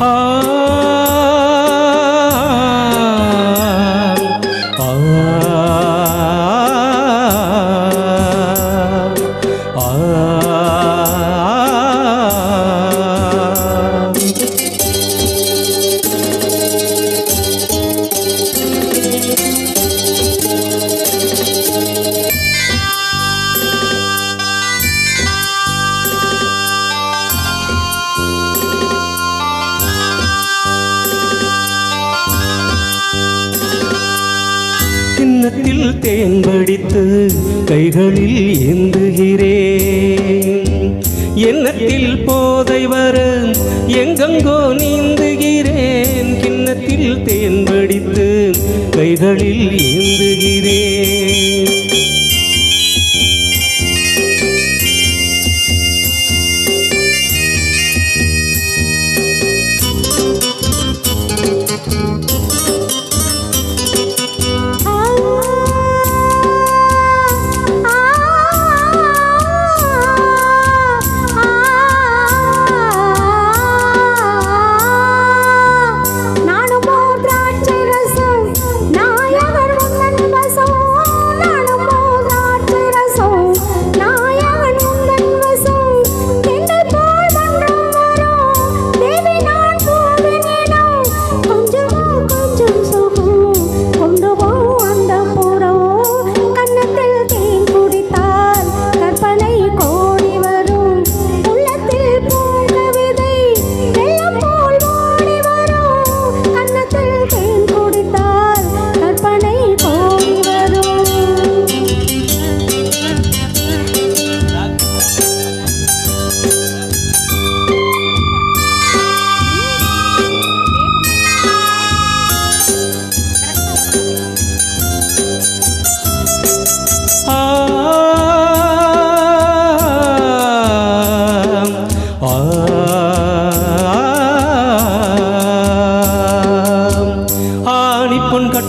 Oh கிண்ணத்தில் தேன் படித்து கைகளில் ஏந்துகிறேன். எண்ணத்தில் போதை வர எங்கெங்கோ நீந்துகிறேன். கிண்ணத்தில் தேன் படித்து கைகளில்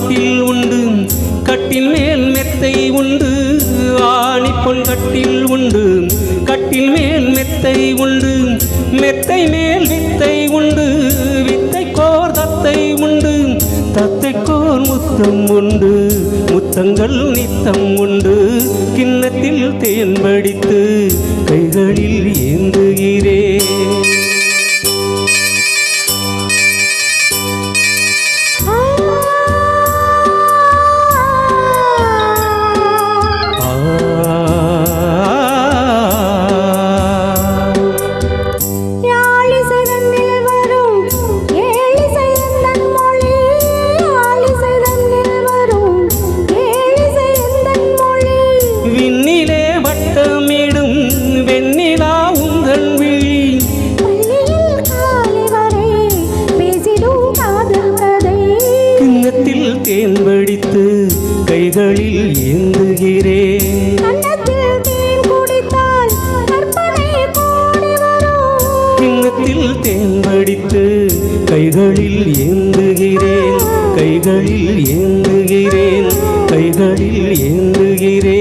கட்டில் உண்டு. கட்டில் மேல் மெத்தை உண்டு. ஆணி பொன் கட்டில் உண்டு. கட்டில் மேல் மெத்தை உண்டு. மெத்தை மேல் வித்தை உண்டு. வித்தை கோர் தத்தை உண்டு. தத்தை கோர் முத்தம் உண்டு. முத்தங்கள் நித்தம் உண்டு. கிண்ணத்தில் தேன் படித்து கைகளில் ஏந்து கோடி வரும். கிண்ணத்தில் தேன் படித்து கைகளில் ஏந்துகிறேன். கைகளில் ஏந்துகிறேன். கைகளில் ஏந்துகிறேன்.